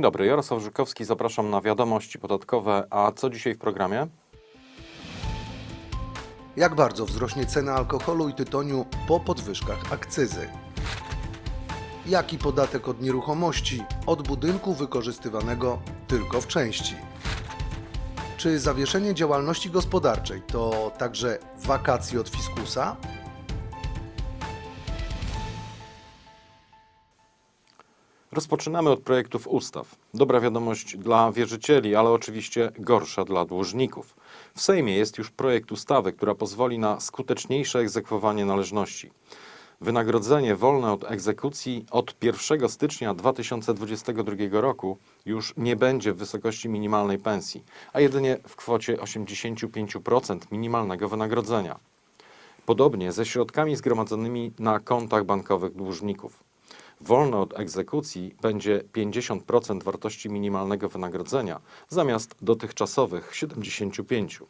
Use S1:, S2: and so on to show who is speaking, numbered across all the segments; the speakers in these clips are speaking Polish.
S1: Dzień dobry, Jarosław Żukowski, zapraszam na wiadomości podatkowe. A co dzisiaj w programie?
S2: Jak bardzo wzrośnie cena alkoholu i tytoniu po podwyżkach akcyzy? Jaki podatek od nieruchomości od budynku wykorzystywanego tylko w części? Czy zawieszenie działalności gospodarczej to także wakacje od fiskusa?
S1: Rozpoczynamy od projektów ustaw. Dobra wiadomość dla wierzycieli, ale oczywiście gorsza dla dłużników. W Sejmie jest już projekt ustawy, która pozwoli na skuteczniejsze egzekwowanie należności. Wynagrodzenie wolne od egzekucji od 1 stycznia 2022 roku już nie będzie w wysokości minimalnej pensji, a jedynie w kwocie 85% minimalnego wynagrodzenia. Podobnie ze środkami zgromadzonymi na kontach bankowych dłużników. Wolne od egzekucji będzie 50% wartości minimalnego wynagrodzenia zamiast dotychczasowych 75%.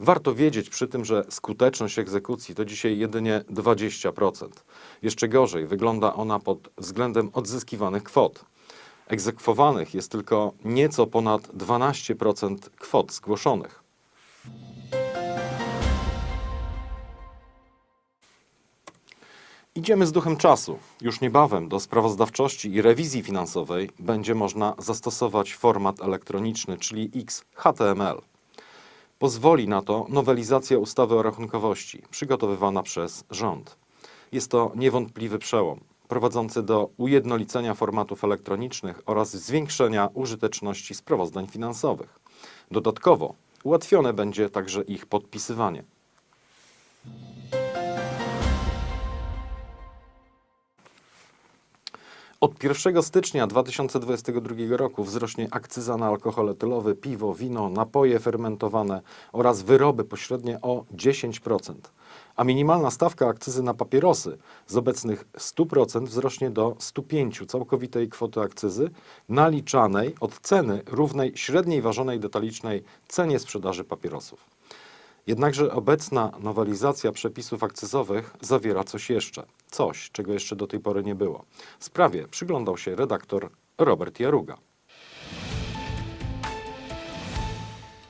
S1: Warto wiedzieć przy tym, że skuteczność egzekucji to dzisiaj jedynie 20%. Jeszcze gorzej wygląda ona pod względem odzyskiwanych kwot. Egzekwowanych jest tylko nieco ponad 12% kwot zgłoszonych. Idziemy z duchem czasu. Już niebawem do sprawozdawczości i rewizji finansowej będzie można zastosować format elektroniczny, czyli XHTML. Pozwoli na to nowelizacja ustawy o rachunkowości, przygotowywana przez rząd. Jest to niewątpliwy przełom, prowadzący do ujednolicenia formatów elektronicznych oraz zwiększenia użyteczności sprawozdań finansowych. Dodatkowo ułatwione będzie także ich podpisywanie. Od 1 stycznia 2022 roku wzrośnie akcyza na alkohol etylowy, piwo, wino, napoje fermentowane oraz wyroby pośrednie o 10%, a minimalna stawka akcyzy na papierosy z obecnych 100% wzrośnie do 105% całkowitej kwoty akcyzy naliczanej od ceny równej średniej ważonej detalicznej cenie sprzedaży papierosów. Jednakże obecna nowelizacja przepisów akcyzowych zawiera coś jeszcze. Coś, czego jeszcze do tej pory nie było. Sprawie przyglądał się redaktor Robert Jaruga.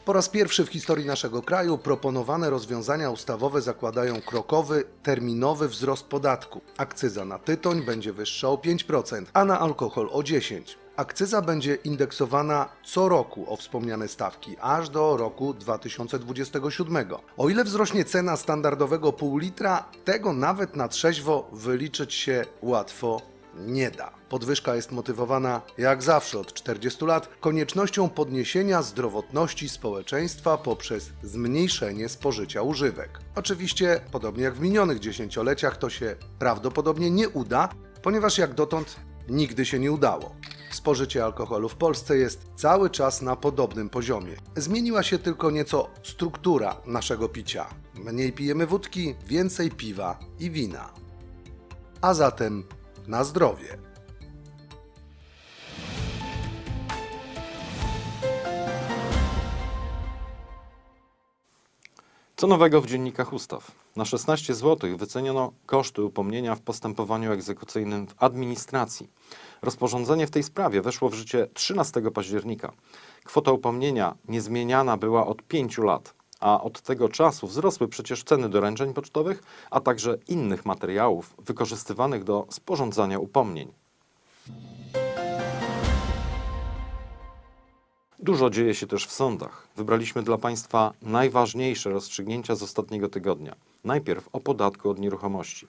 S2: Po raz pierwszy w historii naszego kraju proponowane rozwiązania ustawowe zakładają krokowy, terminowy wzrost podatku. Akcyza na tytoń będzie wyższa o 5%, a na alkohol o 10%. Akcyza będzie indeksowana co roku o wspomniane stawki, aż do roku 2027. O ile wzrośnie cena standardowego pół litra, tego nawet na trzeźwo wyliczyć się łatwo nie da. Podwyżka jest motywowana, jak zawsze od 40 lat, koniecznością podniesienia zdrowotności społeczeństwa poprzez zmniejszenie spożycia używek. Oczywiście, podobnie jak w minionych dziesięcioleciach, to się prawdopodobnie nie uda, ponieważ jak dotąd nigdy się nie udało. Spożycie alkoholu w Polsce jest cały czas na podobnym poziomie. Zmieniła się tylko nieco struktura naszego picia. Mniej pijemy wódki, więcej piwa i wina. A zatem na zdrowie.
S1: Co nowego w dziennikach ustaw? Na 16 zł wyceniono koszty upomnienia w postępowaniu egzekucyjnym w administracji. Rozporządzenie w tej sprawie weszło w życie 13 października. Kwota upomnienia niezmieniana była od 5 lat, a od tego czasu wzrosły przecież ceny doręczeń pocztowych, a także innych materiałów wykorzystywanych do sporządzania upomnień. Dużo dzieje się też w sądach. Wybraliśmy dla Państwa najważniejsze rozstrzygnięcia z ostatniego tygodnia. Najpierw o podatku od nieruchomości.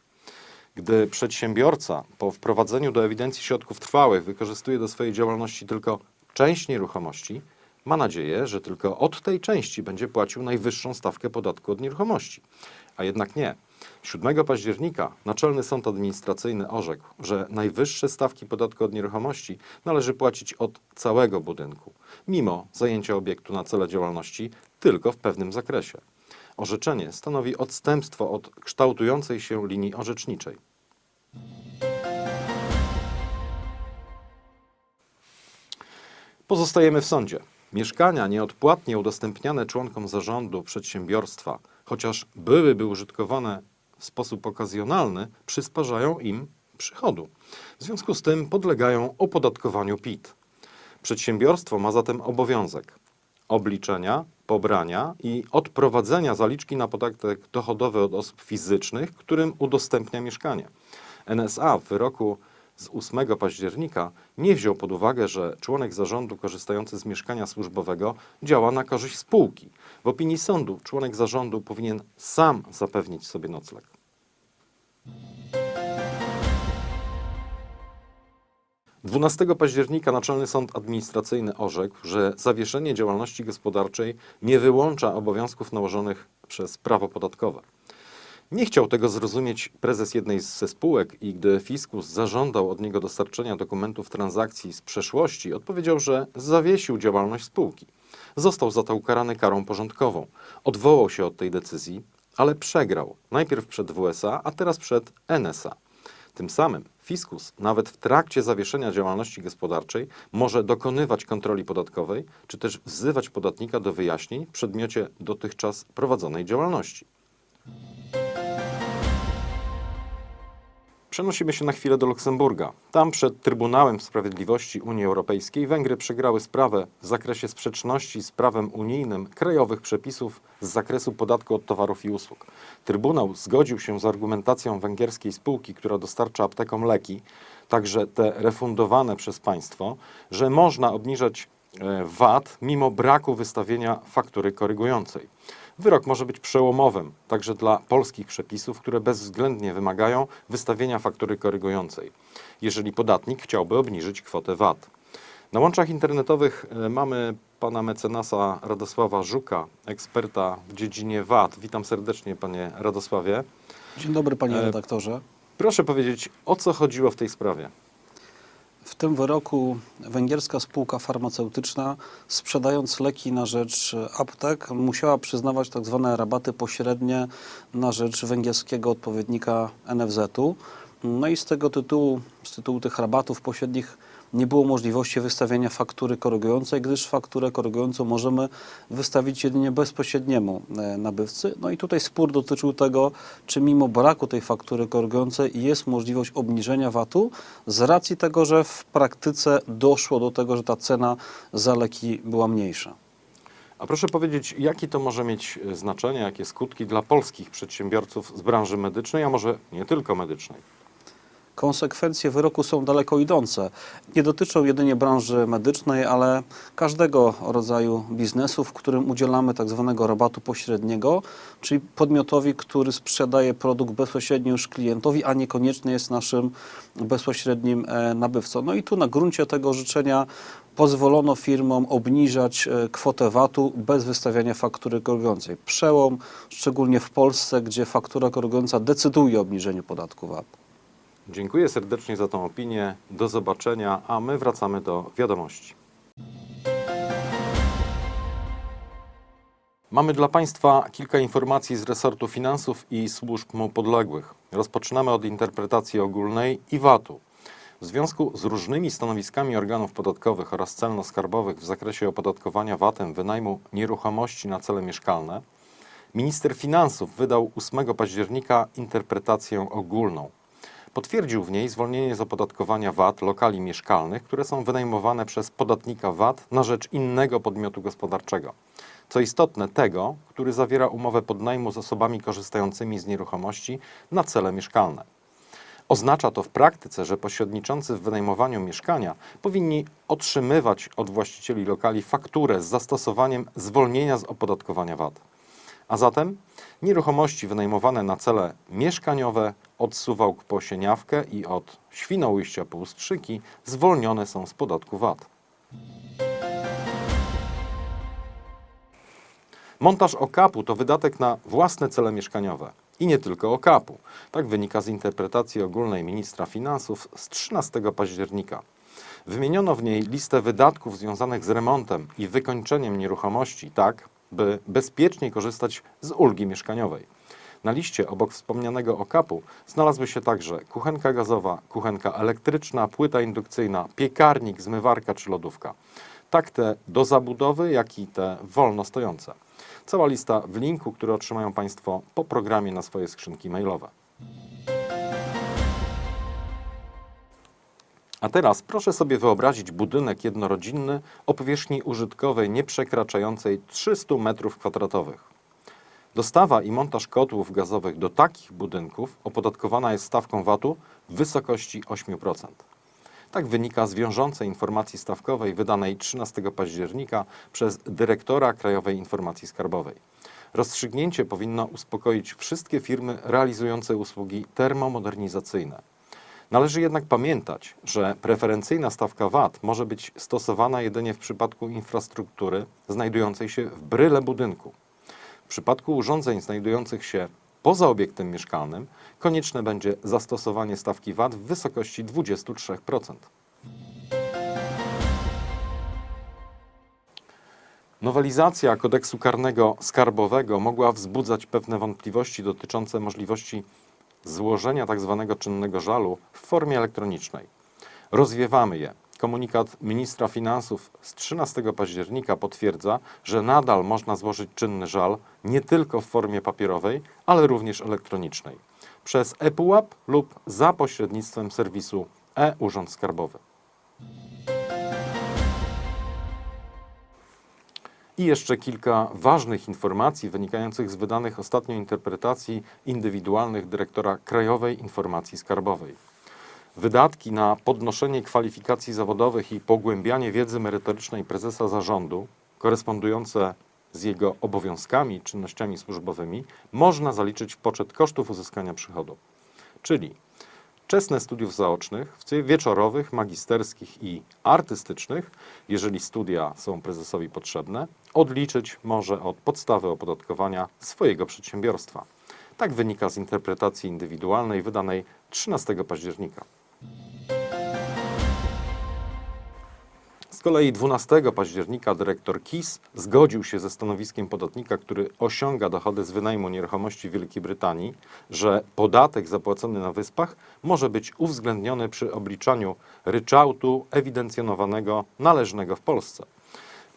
S1: Gdy przedsiębiorca po wprowadzeniu do ewidencji środków trwałych wykorzystuje do swojej działalności tylko część nieruchomości, ma nadzieję, że tylko od tej części będzie płacił najwyższą stawkę podatku od nieruchomości. A jednak nie. 7 października Naczelny Sąd Administracyjny orzekł, że najwyższe stawki podatku od nieruchomości należy płacić od całego budynku, mimo zajęcia obiektu na cele działalności tylko w pewnym zakresie. Orzeczenie stanowi odstępstwo od kształtującej się linii orzeczniczej. Pozostajemy w sądzie. Mieszkania nieodpłatnie udostępniane członkom zarządu przedsiębiorstwa, chociaż byłyby użytkowane w sposób okazjonalny, przysparzają im przychodu. W związku z tym podlegają opodatkowaniu PIT. Przedsiębiorstwo ma zatem obowiązek obliczenia, pobrania i odprowadzenia zaliczki na podatek dochodowy od osób fizycznych, którym udostępnia mieszkanie. NSA w wyroku z 8 października nie wziął pod uwagę, że członek zarządu korzystający z mieszkania służbowego działa na korzyść spółki. W opinii sądu członek zarządu powinien sam zapewnić sobie nocleg. Dwunastego października Naczelny Sąd Administracyjny orzekł, że zawieszenie działalności gospodarczej nie wyłącza obowiązków nałożonych przez prawo podatkowe. Nie chciał tego zrozumieć prezes jednej ze spółek i gdy fiskus zażądał od niego dostarczenia dokumentów transakcji z przeszłości, odpowiedział, że zawiesił działalność spółki. Został za to ukarany karą porządkową. Odwołał się od tej decyzji, ale przegrał. Najpierw przed WSA, a teraz przed NSA. Tym samym fiskus, nawet w trakcie zawieszenia działalności gospodarczej, może dokonywać kontroli podatkowej, czy też wzywać podatnika do wyjaśnień w przedmiocie dotychczas prowadzonej działalności. Przenosimy się na chwilę do Luksemburga. Tam przed Trybunałem Sprawiedliwości Unii Europejskiej Węgry przegrały sprawę w zakresie sprzeczności z prawem unijnym krajowych przepisów z zakresu podatku od towarów i usług. Trybunał zgodził się z argumentacją węgierskiej spółki, która dostarcza aptekom leki, także te refundowane przez państwo, że można obniżać e, VAT mimo braku wystawienia faktury korygującej. Wyrok może być przełomowym także dla polskich przepisów, które bezwzględnie wymagają wystawienia faktury korygującej, jeżeli podatnik chciałby obniżyć kwotę VAT. Na łączach internetowych e, mamy pana mecenasa Radosława Żuka, eksperta w dziedzinie VAT. Witam serdecznie, panie Radosławie.
S3: Dzień dobry, panie
S1: E,
S3: redaktorze.
S1: Proszę powiedzieć, o co chodziło w tej sprawie?
S3: W tym wyroku węgierska spółka farmaceutyczna, sprzedając leki na rzecz aptek, musiała przyznawać tak zwane rabaty pośrednie na rzecz węgierskiego odpowiednika NFZ-u. No i z tego tytułu, z tytułu tych rabatów pośrednich, nie było możliwości wystawienia faktury korygującej, gdyż fakturę korygującą możemy wystawić jedynie bezpośredniemu e, nabywcy. No i tutaj spór dotyczył tego, czy mimo braku tej faktury korygującej jest możliwość obniżenia VAT-u z racji tego, że w praktyce doszło do tego, że ta cena za leki była mniejsza.
S1: A proszę powiedzieć, jakie to może mieć e, znaczenie, jakie skutki dla polskich przedsiębiorców z branży medycznej, a może nie tylko medycznej?
S3: Konsekwencje wyroku są daleko idące. Nie dotyczą jedynie branży medycznej, ale każdego rodzaju biznesu, w którym udzielamy tak zwanego rabatu pośredniego, czyli podmiotowi, który sprzedaje produkt bezpośrednio już klientowi, a niekoniecznie jest naszym bezpośrednim e, nabywcą. No i tu na gruncie tego życzenia pozwolono firmom obniżać e, kwotę VAT-u bez wystawiania faktury korygującej. Przełom, szczególnie w Polsce, gdzie faktura korygująca decyduje o obniżeniu podatku VAT.
S1: Dziękuję serdecznie za tą opinię. Do zobaczenia, a my wracamy do wiadomości. Mamy dla Państwa kilka informacji z resortu finansów i służb mu podległych. Rozpoczynamy od interpretacji ogólnej i VAT-u. W związku z różnymi stanowiskami organów podatkowych oraz celno-skarbowych w zakresie opodatkowania VAT-em wynajmu nieruchomości na cele mieszkalne, minister finansów wydał 8 października interpretację ogólną. Potwierdził w niej zwolnienie z opodatkowania VAT lokali mieszkalnych, które są wynajmowane przez podatnika VAT na rzecz innego podmiotu gospodarczego. Co istotne, tego, który zawiera umowę podnajmu z osobami korzystającymi z nieruchomości na cele mieszkalne. Oznacza to w praktyce, że pośredniczący w wynajmowaniu mieszkania powinni otrzymywać od właścicieli lokali fakturę z zastosowaniem zwolnienia z opodatkowania VAT. A zatem nieruchomości wynajmowane na cele mieszkaniowe od Suwałk po Sieniawkę i od Świnoujścia po Ustrzyki zwolnione są z podatku VAT. Montaż okapu to wydatek na własne cele mieszkaniowe. I nie tylko okapu. Tak wynika z interpretacji ogólnej ministra finansów z 13 października. Wymieniono w niej listę wydatków związanych z remontem i wykończeniem nieruchomości, tak by bezpiecznie korzystać z ulgi mieszkaniowej. Na liście obok wspomnianego okapu znalazły się także kuchenka gazowa, kuchenka elektryczna, płyta indukcyjna, piekarnik, zmywarka czy lodówka. Tak te do zabudowy, jak i te wolno stojące. Cała lista w linku, który otrzymają Państwo po programie na swoje skrzynki mailowe. A teraz proszę sobie wyobrazić budynek jednorodzinny o powierzchni użytkowej nieprzekraczającej 300 m2. Dostawa i montaż kotłów gazowych do takich budynków opodatkowana jest stawką VAT-u w wysokości 8%. Tak wynika z wiążącej informacji stawkowej wydanej 13 października przez dyrektora Krajowej Informacji Skarbowej. Rozstrzygnięcie powinno uspokoić wszystkie firmy realizujące usługi termomodernizacyjne. Należy jednak pamiętać, że preferencyjna stawka VAT może być stosowana jedynie w przypadku infrastruktury znajdującej się w bryle budynku. W przypadku urządzeń znajdujących się poza obiektem mieszkalnym konieczne będzie zastosowanie stawki VAT w wysokości 23%. Nowelizacja kodeksu karnego skarbowego mogła wzbudzać pewne wątpliwości dotyczące możliwości złożenia tzw. czynnego żalu w formie elektronicznej. Rozwiewamy je. Komunikat ministra finansów z 13 października potwierdza, że nadal można złożyć czynny żal nie tylko w formie papierowej, ale również elektronicznej przez ePUAP lub za pośrednictwem serwisu e-Urząd Skarbowy. I jeszcze kilka ważnych informacji wynikających z wydanych ostatnio interpretacji indywidualnych dyrektora Krajowej Informacji Skarbowej. Wydatki na podnoszenie kwalifikacji zawodowych i pogłębianie wiedzy merytorycznej prezesa zarządu, korespondujące z jego obowiązkami i czynnościami służbowymi, można zaliczyć w poczet kosztów uzyskania przychodu. Czyli wczesne studiów zaocznych, w wieczorowych, magisterskich i artystycznych, jeżeli studia są prezesowi potrzebne, odliczyć może od podstawy opodatkowania swojego przedsiębiorstwa. Tak wynika z interpretacji indywidualnej wydanej 13 października. Z kolei 12 października dyrektor KIS zgodził się ze stanowiskiem podatnika, który osiąga dochody z wynajmu nieruchomości w Wielkiej Brytanii, że podatek zapłacony na wyspach może być uwzględniony przy obliczaniu ryczałtu ewidencjonowanego należnego w Polsce.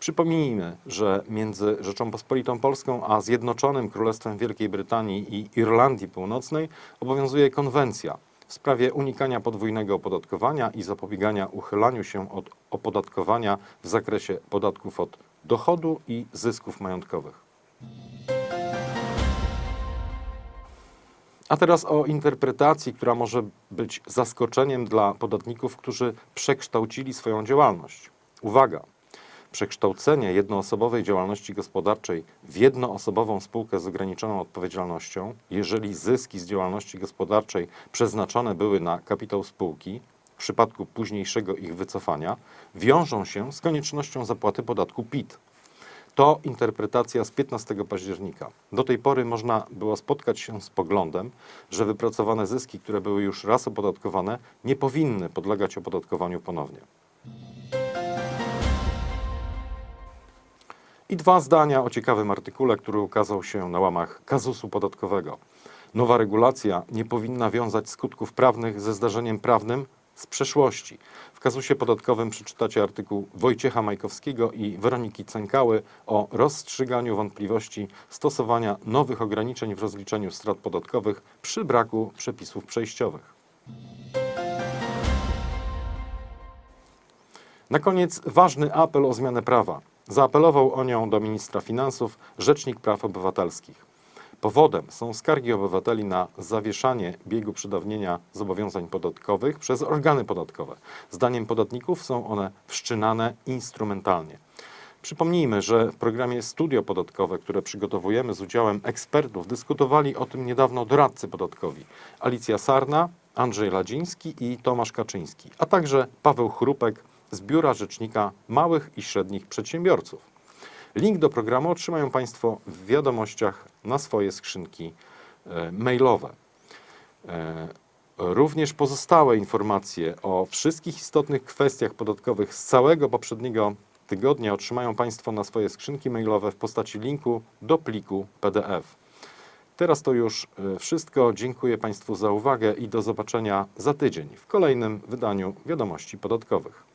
S1: Przypomnijmy, że między Rzecząpospolitą Polską a Zjednoczonym Królestwem Wielkiej Brytanii i Irlandii Północnej obowiązuje konwencja w sprawie unikania podwójnego opodatkowania i zapobiegania uchylaniu się od opodatkowania w zakresie podatków od dochodu i zysków majątkowych. A teraz o interpretacji, która może być zaskoczeniem dla podatników, którzy przekształcili swoją działalność. Uwaga! Przekształcenie jednoosobowej działalności gospodarczej w jednoosobową spółkę z ograniczoną odpowiedzialnością, jeżeli zyski z działalności gospodarczej przeznaczone były na kapitał spółki, w przypadku późniejszego ich wycofania, wiążą się z koniecznością zapłaty podatku PIT. To interpretacja z 15 października. Do tej pory można było spotkać się z poglądem, że wypracowane zyski, które były już raz opodatkowane, nie powinny podlegać opodatkowaniu ponownie. I dwa zdania o ciekawym artykule, który ukazał się na łamach kazusu podatkowego. Nowa regulacja nie powinna wiązać skutków prawnych ze zdarzeniem prawnym z przeszłości. W kazusie podatkowym przeczytacie artykuł Wojciecha Majkowskiego i Weroniki Cękały o rozstrzyganiu wątpliwości stosowania nowych ograniczeń w rozliczeniu strat podatkowych przy braku przepisów przejściowych. Na koniec ważny apel o zmianę prawa. Zaapelował o nią do ministra finansów Rzecznik Praw Obywatelskich. Powodem są skargi obywateli na zawieszanie biegu przedawnienia zobowiązań podatkowych przez organy podatkowe. Zdaniem podatników są one wszczynane instrumentalnie. Przypomnijmy, że w programie Studio Podatkowe, które przygotowujemy z udziałem ekspertów, dyskutowali o tym niedawno doradcy podatkowi Alicja Sarna, Andrzej Ladziński i Tomasz Kaczyński, a także Paweł Chrupek z Biura Rzecznika Małych i Średnich Przedsiębiorców. Link do programu otrzymają Państwo w wiadomościach na swoje skrzynki e, mailowe. E, Również pozostałe informacje o wszystkich istotnych kwestiach podatkowych z całego poprzedniego tygodnia otrzymają Państwo na swoje skrzynki mailowe w postaci linku do pliku PDF. Teraz to już e, wszystko. Dziękuję Państwu za uwagę i do zobaczenia za tydzień w kolejnym wydaniu Wiadomości Podatkowych.